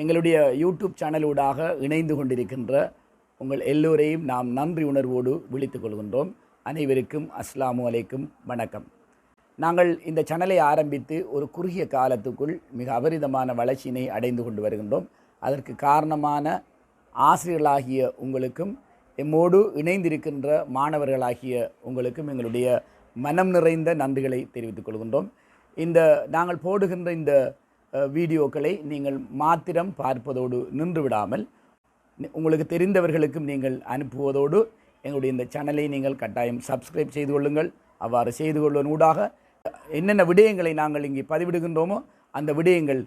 எங்களுடைய யூடியூப் சேனலூடாக இணைந்து கொண்டிருக்கின்ற உங்கள் எல்லோரையும் நாம் நன்றி உணர்வோடு விழித்து கொள்கின்றோம். அனைவருக்கும் அஸ்லாமு அலைக்கும் வணக்கம். நாங்கள் இந்த சேனலை ஆரம்பித்து ஒரு குறுகிய காலத்துக்குள் மிக அபரிதமான வளர்ச்சியினை அடைந்து கொண்டு வருகின்றோம். அதற்கு காரணமான ஆசிரியர்களாகிய உங்களுக்கும் எம்மோடு இணைந்திருக்கின்ற மாணவர்களாகிய உங்களுக்கும் எங்களுடைய மனம் நிறைந்த நன்றிகளை தெரிவித்துக் கொள்கின்றோம். இந்த நாங்கள் போடுகின்ற இந்த வீடியோக்களை நீங்கள் மாத்திரம் பார்ப்பதோடு நின்று விடாமல் உங்களுக்கு தெரிந்தவர்களுக்கும் நீங்கள் அனுப்புவதோடு எங்களுடைய இந்த சேனலை நீங்கள் கட்டாயம் சப்ஸ்கிரைப் செய்து கொள்ளுங்கள். அவ்வாறு செய்து கொள்வதன் ஊடாக என்னென்ன விடயங்களை நாங்கள் இங்கே பதிவிடுகின்றோமோ அந்த விடயங்கள்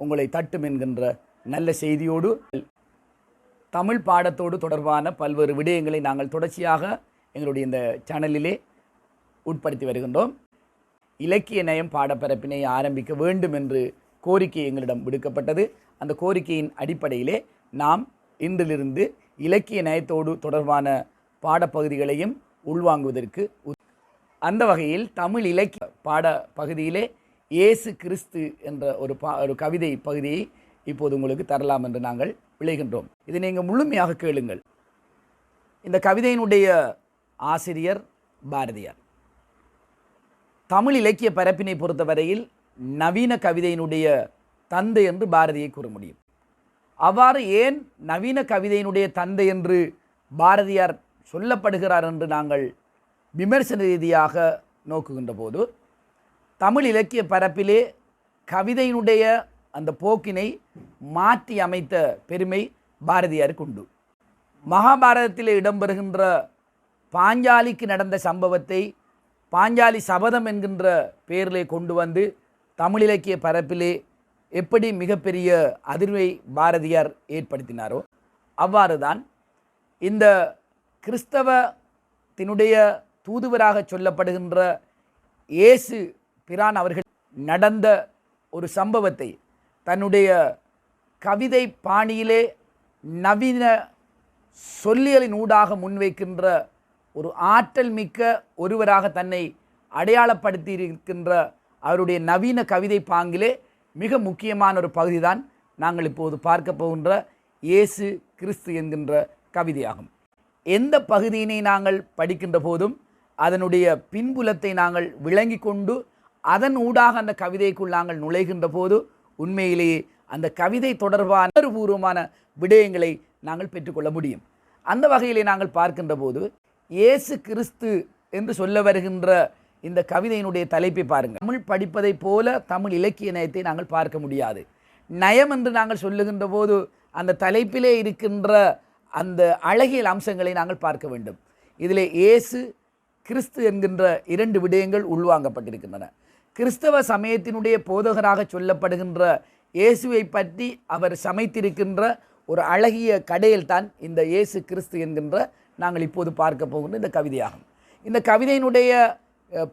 உங்களை தட்டும் என்கின்ற நல்ல செய்தியோடு தமிழ் பாடத்தோடு தொடர்பான பல்வேறு விடயங்களை நாங்கள் தொடர்ச்சியாக எங்களுடைய இந்த சேனலிலே உட்படுத்தி வருகின்றோம். இலக்கிய நயம் பாடப்பரப்பினை ஆரம்பிக்க வேண்டும் என்று கோரிக்கை எங்களிடம் விடுக்கப்பட்டது. அந்த கோரிக்கையின் அடிப்படையிலே நாம் இன்றிலிருந்து இலக்கிய நயத்தோடு தொடர்பான பாடப்பகுதிகளையும் உள்வாங்குவதற்கு அந்த வகையில் தமிழ் இலக்கிய பாட பகுதியிலே இயேசு கிறிஸ்து என்ற ஒரு பா ஒரு கவிதை பகுதியை இப்போது உங்களுக்கு தரலாம் என்று நாங்கள் விளைகின்றோம் இதை நீங்கள் முழுமையாக கேளுங்கள். இந்த கவிதையினுடைய ஆசிரியர் பாரதியார். தமிழ் இலக்கிய பரப்பினை பொறுத்தவரையில் நவீன கவிதையினுடைய தந்தை என்று பாரதியை கூற முடியும். அவ்வாறு ஏன் நவீன கவிதையினுடைய தந்தை என்று பாரதியார் சொல்லப்படுகிறார் என்று நாங்கள் விமர்சன ரீதியாக நோக்குகின்ற போது தமிழ் இலக்கிய பரப்பிலே கவிதையினுடைய அந்த போக்கினை மாற்றி அமைத்த பெருமை பாரதியாருக்கு உண்டு. மகாபாரதத்தில் இடம்பெறுகின்ற பாஞ்சாலிக்கு நடந்த சம்பவத்தை பாஞ்சாலி சபதம் என்கின்ற பெயரிலே கொண்டு வந்து தமிழ் இலக்கிய பரப்பிலே எப்படி மிகப்பெரிய அதிர்வை பாரதியார் ஏற்படுத்தினாரோ அவ்வாறு தான் இந்த கிறிஸ்தவத்தினுடைய தூதுவராக சொல்லப்படுகின்ற இயேசு பிரான் அவர்கள் நடந்த ஒரு சம்பவத்தை தன்னுடைய கவிதை பாணியிலே நவீன சொல்லியலின் ஊடாக முன்வைக்கின்ற ஒரு ஆற்றல் மிக்க ஒருவராக தன்னை அடையாளப்படுத்தி இருக்கின்ற அவருடைய நவீன கவிதை பாங்கிலே மிக முக்கியமான ஒரு பகுதிதான் நாங்கள் இப்போது பார்க்க போகின்ற இயேசு கிறிஸ்து என்கின்ற கவிதையாகும். எந்த பகுதியினை நாங்கள் படிக்கின்ற போதும் அதனுடைய பின்புலத்தை நாங்கள் விளங்கி கொண்டு அதன் ஊடாக அந்த கவிதைக்குள் நாங்கள் நுழைகின்ற போது உண்மையிலேயே அந்த கவிதை தொடர்பான உணர்வுபூர்வமான விடயங்களை நாங்கள் பெற்றுக்கொள்ள முடியும். அந்த வகையிலே நாங்கள் பார்க்கின்ற போது இயேசு கிறிஸ்து என்று சொல்ல வருகின்ற இந்த கவிதையினுடைய தலைப்பை பாருங்கள். தமிழ் படிப்பதைப் போல தமிழ் இலக்கிய நயத்தை நாங்கள் பார்க்க முடியாது. நயம் என்று நாங்கள் சொல்லுகின்ற போது அந்த தலைப்பிலே இருக்கின்ற அந்த அழகியல் அம்சங்களை நாங்கள் பார்க்க வேண்டும். இதில் இயேசு கிறிஸ்து என்கின்ற இரண்டு விடயங்கள் உள்வாங்கப்பட்டிருக்கின்றன. கிறிஸ்தவ சமயத்தினுடைய போதகராக சொல்லப்படுகின்ற இயேசுவை பற்றி அவர் சமைத்திருக்கின்ற ஒரு அழகிய கடையில்தான் இந்த இயேசு கிறிஸ்து என்கின்ற நாங்கள் இப்போது பார்க்க போகின்ற இந்த கவிதையாகும். இந்த கவிதையினுடைய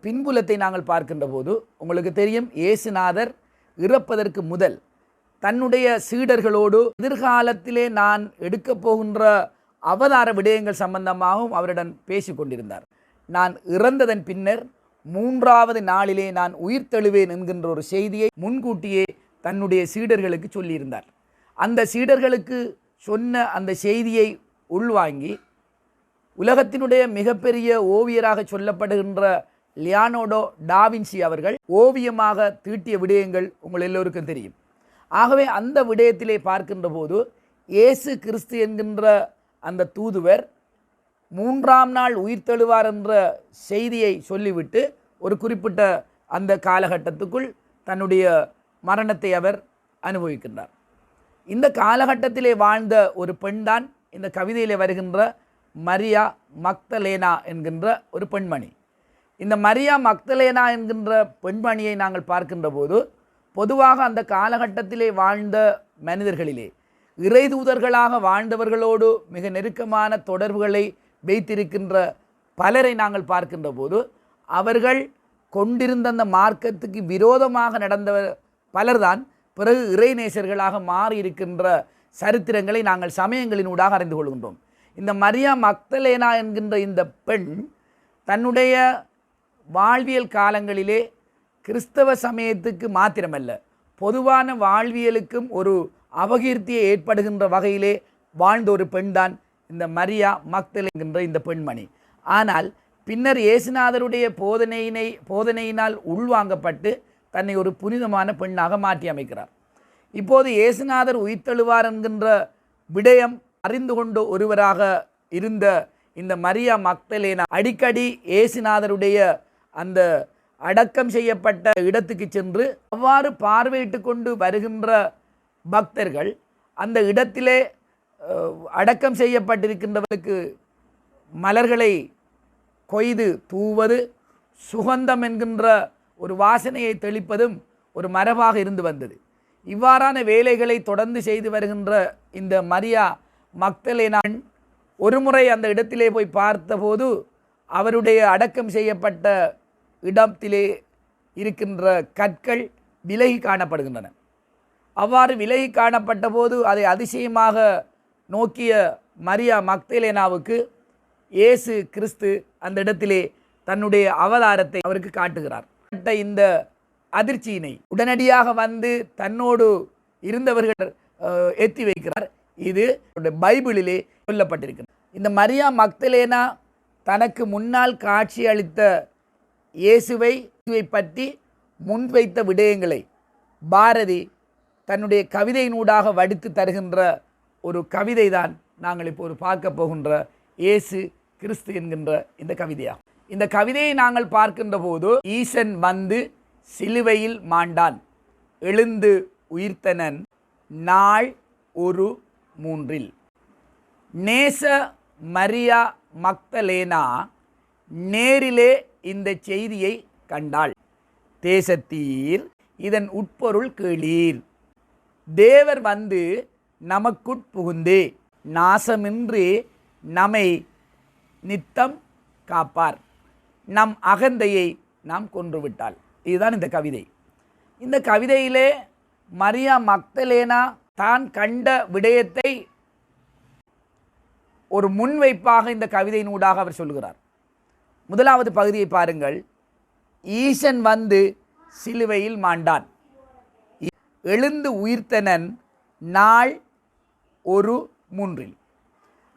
பின்புலத்தை நாங்கள் பார்க்கின்ற போது உங்களுக்கு தெரியும் இயேசுநாதர் இறப்பதற்கு முதல் தன்னுடைய சீடர்களோடு எதிர்காலத்திலே நான் எடுக்கப் போகின்ற அவதார விடயங்கள் சம்பந்தமாகவும் அவருடன் பேசி கொண்டிருந்தார். நான் இறந்ததன் பின்னர் மூன்றாவது நாளிலே நான் உயிர் தழுவேன் என்கின்ற ஒரு செய்தியை முன்கூட்டியே தன்னுடைய சீடர்களுக்கு சொல்லியிருந்தார். அந்த சீடர்களுக்கு சொன்ன அந்த செய்தியை உள்வாங்கி உலகத்தினுடைய மிகப்பெரிய ஓவியராக சொல்லப்படுகின்ற லியானோடோ டாவின்சி அவர்கள் ஓவியமாக தீட்டிய விடயங்கள் உங்கள் எல்லோருக்கும் தெரியும். ஆகவே அந்த விடயத்திலே பார்க்கின்ற போது இயேசு கிறிஸ்து என்கின்ற அந்த தூதுவர் மூன்றாம் நாள் உயிர் தெழுவார் என்ற செய்தியை சொல்லிவிட்டு ஒரு குறிப்பிட்ட அந்த காலகட்டத்துக்குள் தன்னுடைய மரணத்தை அவர் அனுபவிக்கின்றார். இந்த காலகட்டத்திலே வாழ்ந்த ஒரு பெண்தான் இந்த கவிதையிலே வருகின்ற மரியா மக்தலேனா என்கின்ற ஒரு பெண்மணி. இந்த மரியா மக்தலேனா என்கின்ற பெண்மணியை நாங்கள் பார்க்கின்ற போது பொதுவாக அந்த காலகட்டத்திலே வாழ்ந்த மனிதர்களிலே இறைதூதர்களாக வாழ்ந்தவர்களோடு மிக நெருக்கமான தொடர்புகளை வைத்திருக்கின்ற பலரை நாங்கள் பார்க்கின்ற போது அவர்கள் கொண்டிருந்த அந்த மார்க்கத்துக்கு விரோதமாக நடந்த பலர்தான் பிறகு இறைநேசர்களாக மாறி இருக்கின்ற சரித்திரங்களை நாங்கள் சமயங்களினூடாக அறிந்து கொள்கின்றோம். இந்த மரியா மக்தலேனா என்கின்ற இந்த பெண் தன்னுடைய வாழ்வியல் காலங்களிலே கிறிஸ்தவ சமயத்துக்கு மாத்திரமல்ல பொதுவான வாழ்வியலுக்கும் ஒரு அபகீர்த்தியை ஏற்படுகின்ற வகையிலே வாழ்ந்த ஒரு பெண்தான் இந்த மரியா மக்தல் என்கின்ற இந்த பெண்மணி. ஆனால் பின்னர் இயேசுநாதருடைய போதனையினை போதனையினால் உள்வாங்கப்பட்டு தன்னை ஒரு புனிதமான பெண்ணாக மாற்றி அமைக்கிறார். இப்போது இயேசுநாதர் உயிர்த்தெழுவார் என்கின்ற விடயம் அறிந்து கொண்டு ஒருவராக இருந்த இந்த மரியா மக்தலேனா அடிக்கடி இயேசுநாதருடைய அந்த அடக்கம் செய்யப்பட்ட இடத்துக்கு சென்று அவ்வாறு பார்வையிட்டு கொண்டு வருகின்ற பக்தர்கள் அந்த இடத்திலே அடக்கம் செய்யப்பட்டிருக்கின்றவர்களுக்கு மலர்களை கொய்து தூவது சுகந்தம் என்கின்ற ஒரு வாசனையை தெளிப்பதும் ஒரு மரபாக இருந்து வந்தது. இவ்வாறான வேலைகளை தொடர்ந்து செய்து வருகின்ற இந்த மரியா மக்தலேனான் ஒருமுறை அந்த இடத்திலே போய் பார்த்தபோது அவருடைய அடக்கம் செய்யப்பட்ட இடத்திலே இருக்கின்ற கற்கள் விலகி காணப்படுகின்றன. அவ்வாறு விலகி காணப்பட்ட போது அதை அதிசயமாக நோக்கிய மரியா மக்தலேனாவுக்கு இயேசு கிறிஸ்து அந்த இடத்திலே தன்னுடைய அவதாரத்தை அவருக்கு காட்டுகிறார். பட்ட இந்த அதிர்ச்சியினை உடனடியாக வந்து தன்னோடு இருந்தவர்கள் அஹ், எத்தி வைக்கிறார். இது பைபிளிலே சொல்லப்பட்டிருக்கிறது. இந்த மரியா மக்தலேனா தனக்கு முன்னால் காட்சி அளித்த இயேசுவை பற்றி முன்வைத்த விடயங்களை பாரதி தன்னுடைய கவிதையினூடாக வடித்து தருகின்ற ஒரு கவிதை தான் நாங்கள் இப்போது பார்க்க போகின்ற இயேசு கிறிஸ்து என்கின்ற இந்த கவிதையாகும். இந்த கவிதையை நாங்கள் பார்க்கின்ற போது ஈசன் வந்து சிலுவையில் மாண்டான். எழுந்து உயிர்த்தனன். நாள் ஒரு மூன்றில். நேச மரியா மக்தலேனா நேரிலே இந்த செய்தியை கண்டாள். தேசத்தீர் இதன் உட்பொருள் கேளீர். தேவர் வந்து நமக்குட் புகுந்து நாசமின்றி நம்மை நித்தம் காப்பார். நம் அகந்தையை நாம் கொன்றுவிட்டாள். இதுதான் இந்த கவிதை. இந்த கவிதையிலே மரியா மக்தலேனா தான் கண்ட விடயத்தை ஒரு முன்வைப்பாக இந்த கவிதையினூடாக அவர் சொல்கிறார் முதலாவது பகுதியை பாருங்கள். ஈசன் வந்து சிலுவையில் மாண்டான். எழுந்து உயிர்த்தனன் நாள் ஒரு மூன்றில்.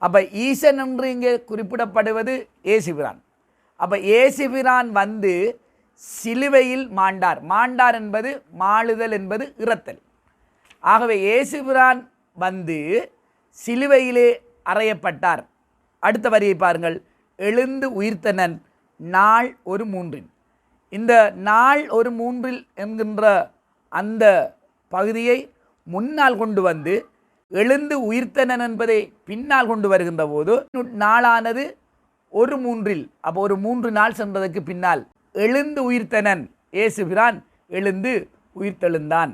அப்போ ஈசன் என்று இங்கே குறிப்பிடப்படுவது ஏசுபிரான். அப்போ ஏசுபிரான் வந்து சிலுவையில் மாண்டார். மாண்டார் என்பது மாளுதல் என்பது இறத்தல். ஆகவே ஏசுபிரான் வந்து சிலுவையிலே அறையப்பட்டார். அடுத்த வரியை பாருங்கள். எழுந்து உயிர்த்தனன் நாள் ஒரு மூன்றில். இந்த நாள் ஒரு மூன்றில் என்கின்ற அந்த பகுதியை முன்னால் கொண்டு வந்து எழுந்து உயிர்த்தனன் என்பதை பின்னால் கொண்டு வருகின்ற போது நாளானது ஒரு மூன்றில். அப்போ ஒரு மூன்று நாள் சென்றதற்கு பின்னால் எழுந்து உயிர்த்தனன் ஏசுகிறான் எழுந்து உயிர்த்தெழுந்தான்.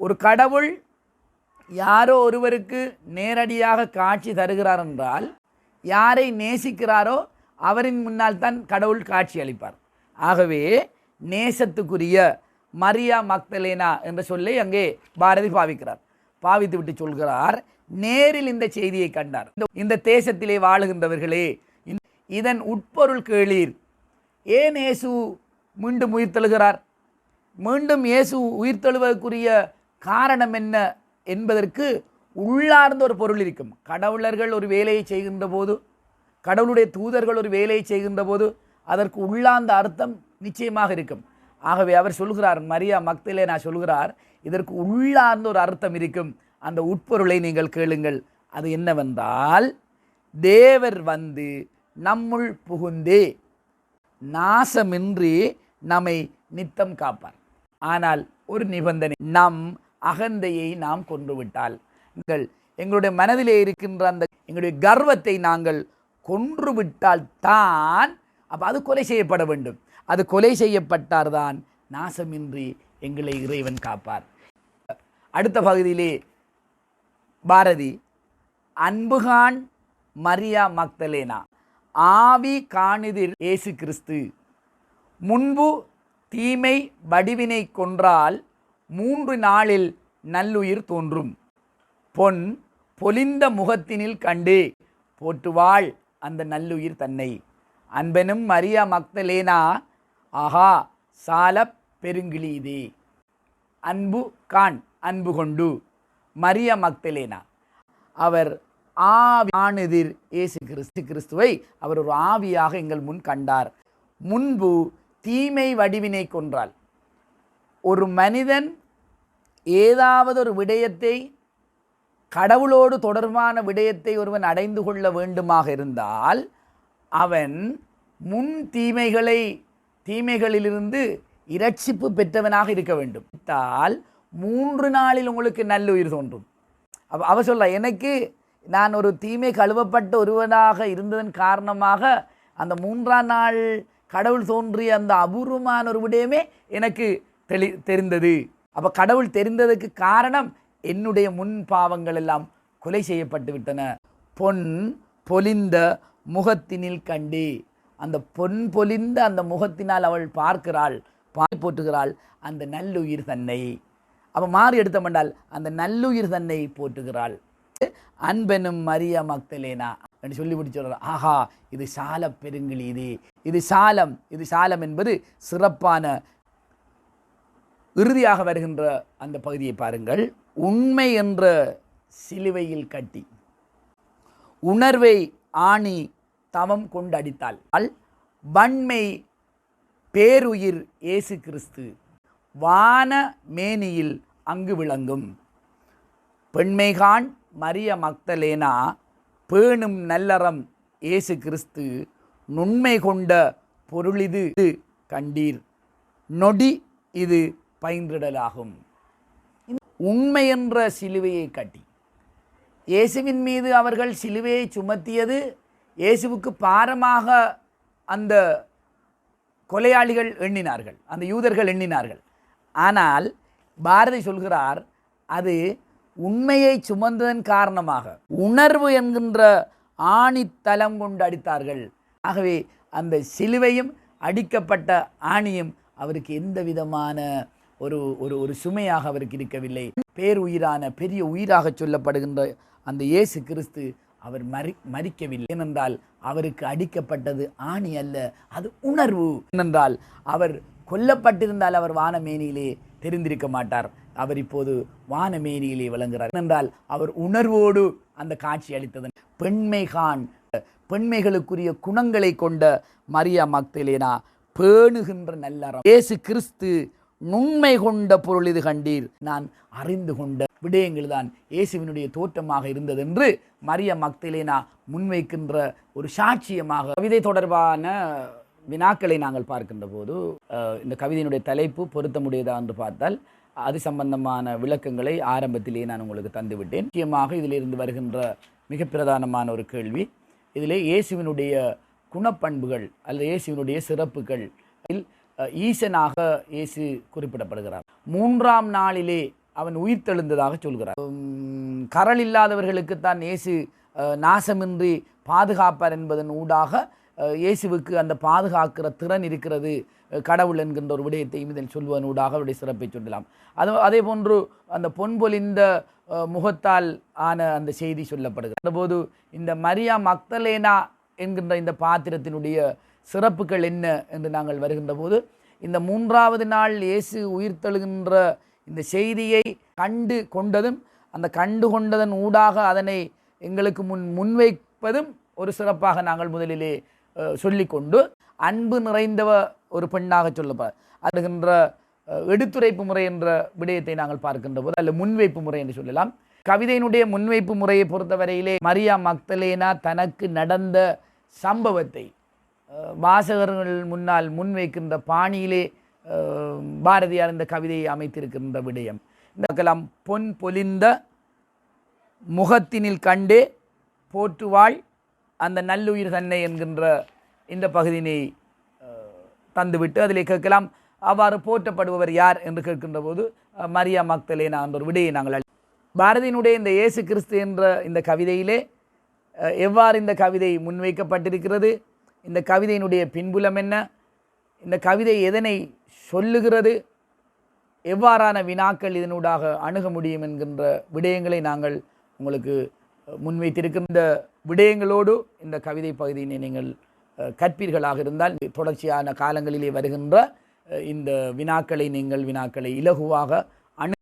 ஒரு கடவுள் யாரோ ஒருவருக்கு நேரடியாக காட்சி தருகிறார் என்றால் யாரை நேசிக்கிறாரோ அவரின் முன்னால் தான் கடவுள் காட்சி அளிப்பார். ஆகவே நேசத்துக்குரிய மரியா மக்தலேனா என்ற சொல்லை அங்கே பாரதி பாவிக்கிறார். பாவித்து விட்டு சொல்கிறார் நேரில் இந்த செய்தியை கண்டார். இந்த- தேசத்திலே வாழுகின்றவர்களே இதன் உட்பொருள் கேளீர். ஏன் இயேசு மீண்டும் உயிர்த்தெழுகிறார் மீண்டும் இயேசு உயிர்த்தெழுவதற்குரிய காரணம் என்ன என்பதற்கு உள்ளார்ந்த ஒரு பொருள் இருக்கும். கடவுளர்கள் ஒரு வேலையை செய்கின்ற போது கடவுளுடைய தூதர்கள் ஒரு வேலையை செய்கின்ற போது அதற்கு உள்ளார்ந்த அர்த்தம் நிச்சயமாக இருக்கும். ஆகவே அவர் சொல்கிறார் மரியா மக்திலே நான் சொல்கிறார் இதற்கு உள்ளார்ந்த ஒரு அர்த்தம் இருக்கும். அந்த உட்பொருளை நீங்கள் கேளுங்கள். அது என்னவென்றால் தேவர் வந்து நம்முள் புகுந்தே நாசமின்றி நம்மை நித்தம் காப்பார். ஆனால் ஒரு நிபந்தனை நம் அகந்தையை நாம் கொண்டுவிட்டால் எங்கள் எங்களுடைய மனதிலே இருக்கின்ற அந்த எங்களுடைய கர்வத்தை நாங்கள் கொன்றுவிட்டால் தான் அப்போ அது கொலை செய்யப்பட வேண்டும். அது கொலை செய்யப்பட்டார்தான் நாசமின்றி எங்களை இறைவன் காப்பார். அடுத்த பகுதியிலே பாரதி அன்புகான் மரியா மக்தலேனா ஆவி காணிதில் இயேசு கிறிஸ்து முன்பு தீமை வடிவினை கொன்றால் மூன்று நாளில் நல்லுயிர் தோன்றும். பொன் பொலிந்த முகத்தினில் கண்டு போற்றுவாள். அந்த நல்லுயிர் தன்னை. அன்பெனும் மரியா மக்தலேனா ஆஹா சால பெருங்கிளீதே. அன்பு கான் அன்பு கொண்டு. மரிய மக்தலேனா. அவர் ஆவியானதிர் இயேசு கிறிஸ்து கிறிஸ்துவை அவர் ஒரு ஆவியாக எங்கள் முன் கண்டார். முன்பு தீமை வடிவினை கொன்றால். ஒரு மனிதன் ஏதாவது ஒரு விடயத்தை கடவுளோடு தொடர்பான விடயத்தை ஒருவன் அடைந்து கொள்ள வேண்டுமாக இருந்தால் அவன் முன் தீமைகளை தீமைகளிலிருந்து இரட்சிப்பு பெற்றவனாக இருக்க வேண்டும். தால் மூன்று நாளில் உங்களுக்கு நல்லுயிர் தோன்றும். அவ சொல்ல எனக்கு நான் ஒரு தீமை கழுவப்பட்ட ஒருவனாக இருந்ததன் காரணமாக அந்த மூன்றாம் நாள் கடவுள் தோன்றிய அந்த அபூர்வமான ஒரு விடயமே எனக்கு தெளி தெரிந்தது. அப்போ கடவுள் தெரிந்ததுக்கு காரணம் என்னுடைய முன் பாவங்கள் எல்லாம் கொலை செய்யப்பட்டு விட்டன. பொன் பொலிந்த முகத்தினில் கண்டி. அந்த பொன் பொலிந்த அந்த முகத்தினால் அவள் பார்க்கிறாள் பாய் போற்றுகிறாள் அந்த நல்லுயிர் தன்னை. அவ மாறி எடுத்தமண்டால் அந்த நல்லுயிர் தன்னை போற்றுகிறாள். அன்பெனும் மரிய மக்தலேனா என்று சொல்லி சொல்றார். ஆஹா இது சால பெருங்கிலி இது இது சாலம் இது சாலம் என்பது சிறப்பான இறுதியாக வருகின்ற அந்த பகுதியை பாருங்கள். உண்மை என்ற சிலுவையில் கட்டி உணர்வை ஆணி தவம் கொண்டடித்தால் வன்மை பேருயிர் இயேசு கிறிஸ்து வான மேனியில் அங்கு விளங்கும். பெண்மைகான் மரிய மக்தலேனா பேணும் நல்லறம் இயேசு கிறிஸ்து நுண்மை கொண்ட பொருளிது கண்டீர். நொடி இது பயின்றிடலாகும் உண்மை என்ற சிலுவையை கட்டி. இயேசுவின் மீது அவர்கள் சிலுவையை சுமத்தியது இயேசுவுக்கு பாரமாக அந்த கொலையாளிகள் எண்ணினார்கள் அந்த யூதர்கள் எண்ணினார்கள். ஆனால் பாரதி சொல்கிறார் அது உண்மையை சுமந்ததன் காரணமாக உணர்வு என்கின்ற ஆணித்தலம் கொண்டு அடித்தார்கள். ஆகவே அந்த சிலுவையும் அடிக்கப்பட்ட ஆணியும் அவருக்கு எந்த விதமான ஒரு ஒரு ஒரு சுமையாக அவருக்கு இருக்கவில்லை. பேருயிரான பெரிய உயிராக சொல்லப்படுகின்ற அந்த இயேசு கிறிஸ்து அவர் மறி மறிக்கவில்லை. ஏனென்றால் அவருக்கு அடிக்கப்பட்டது ஆணி அல்ல அது உணர்வு. ஏனென்றால் அவர் கொல்லப்பட்டிருந்தால் அவர் வானமேனியிலே தெரிந்திருக்க மாட்டார். அவர் இப்போது வானமேனியிலே விளங்குகிறார். ஏனென்றால் அவர் உணர்வோடு அந்த காட்சி அளித்ததன் பெண்மைகான் பெண்மைகளுக்குரிய குணங்களை கொண்ட மரியா மக்தலேனா பேணுகின்ற நல்லறம். இயேசு கிறிஸ்து நுண்மை கொண்ட பொருள் இது கண்டீர். நான் அறிந்து கொண்ட விடயங்கள் தான் இயேசுவினுடைய தோற்றமாக இருந்தது என்று மரிய மக்தலேனா முன்வைக்கின்ற ஒரு சாட்சியமாக கவிதை தொடர்பான வினாக்களை நாங்கள் பார்க்கின்ற போது இந்த கவிதையினுடைய தலைப்பு பொருத்தமுடையதா என்று பார்த்தால் அது சம்பந்தமான விளக்கங்களை ஆரம்பத்திலேயே நான் உங்களுக்கு தந்துவிட்டேன். முக்கியமாக இதிலிருந்து வருகின்ற மிக பிரதானமான ஒரு கேள்வி இதிலே இயேசுவினுடைய குணப்பண்புகள் அல்லது இயேசுவினுடைய சிறப்புகள் ஈசனாக இயேசு குறிப்பிடப்படுகிறார். மூன்றாம் நாளிலே அவன் உயிர்த்தெழுந்ததாக சொல்கிறார். கரல் கரள் இயேசு நாசமின்றி பாதுகாப்பார் என்பதன் ஊடாக இயேசுவுக்கு அந்த பாதுகாக்கிற திறன் இருக்கிறது கடவுள் என்கின்ற ஒரு விடயத்தையும் இதில் சொல்வதன் ஊடாக அவருடைய சிறப்பை சொல்லலாம். அது அதே போன்று அந்த பொன்பொலிந்த முகத்தால் ஆன அந்த செய்தி சொல்லப்படுகிறது. போது இந்த மரியா மக்தலேனா என்கின்ற இந்த பாத்திரத்தினுடைய சிறப்புகள் என்ன என்று நாங்கள் வருகின்ற போது இந்த மூன்றாவது நாள் இயேசு உயிர்த்தெழுகின்ற இந்த செய்தியை கண்டு கொண்டதும் அந்த கண்டு கொண்டதன் ஊடாக அதனை எங்களுக்கு முன் முன்வைப்பதும் ஒரு சிறப்பாக நாங்கள் முதலிலே சொல்லிக்கொண்டு அன்பு நிறைந்தவ ஒரு பெண்ணாக சொல்லப்ப அதுகின்ற எடுத்துரைப்பு முறை என்ற விடயத்தை நாங்கள் பார்க்கின்ற போது அல்ல முன்வைப்பு முறை என்று சொல்லலாம். கவிதையினுடைய முன்வைப்பு முறையை பொறுத்தவரையிலே மரியா மக்தலேனா தனக்கு நடந்த சம்பவத்தை வாசகர்கள் முன்னால் முன்வைக்கின்ற பாணியிலே பாரதியார் இந்த கவிதையை அமைத்திருக்கின்ற விடயம். இந்த கலாம் பொன் பொலிந்த முகத்தினில் கண்டே போற்றுவாள் அந்த நல்லுயிர் தன்னை என்கின்ற இந்த பகுதியினை தந்துவிட்டு அதில் கேட்கலாம் அவ்வாறு போற்றப்படுபவர் யார் என்று கேட்கின்ற போது மரியா மக்தலேனா என்ற ஒரு விடையை நாங்கள் பாரதியினுடைய இந்த இயேசு கிறிஸ்து என்ற இந்த கவிதையிலே எவ்வாறு இந்த கவிதை முன்வைக்கப்பட்டிருக்கிறது? இந்த கவிதையினுடைய பின்புலம் என்ன? இந்த கவிதை எதனை சொல்லுகிறது? எவ்வாறான வினாக்கள் இதனூடாக அணுக முடியும் என்கின்ற விடயங்களை நாங்கள் உங்களுக்கு முன்வைத்திருக்கும். இந்த விடயங்களோடு இந்த கவிதை பகுதியினை நீங்கள் கற்பீர்களாக இருந்தால் தொடர்ச்சியான காலங்களிலே வருகின்ற இந்த வினாக்களை நீங்கள் வினாக்களை இலகுவாக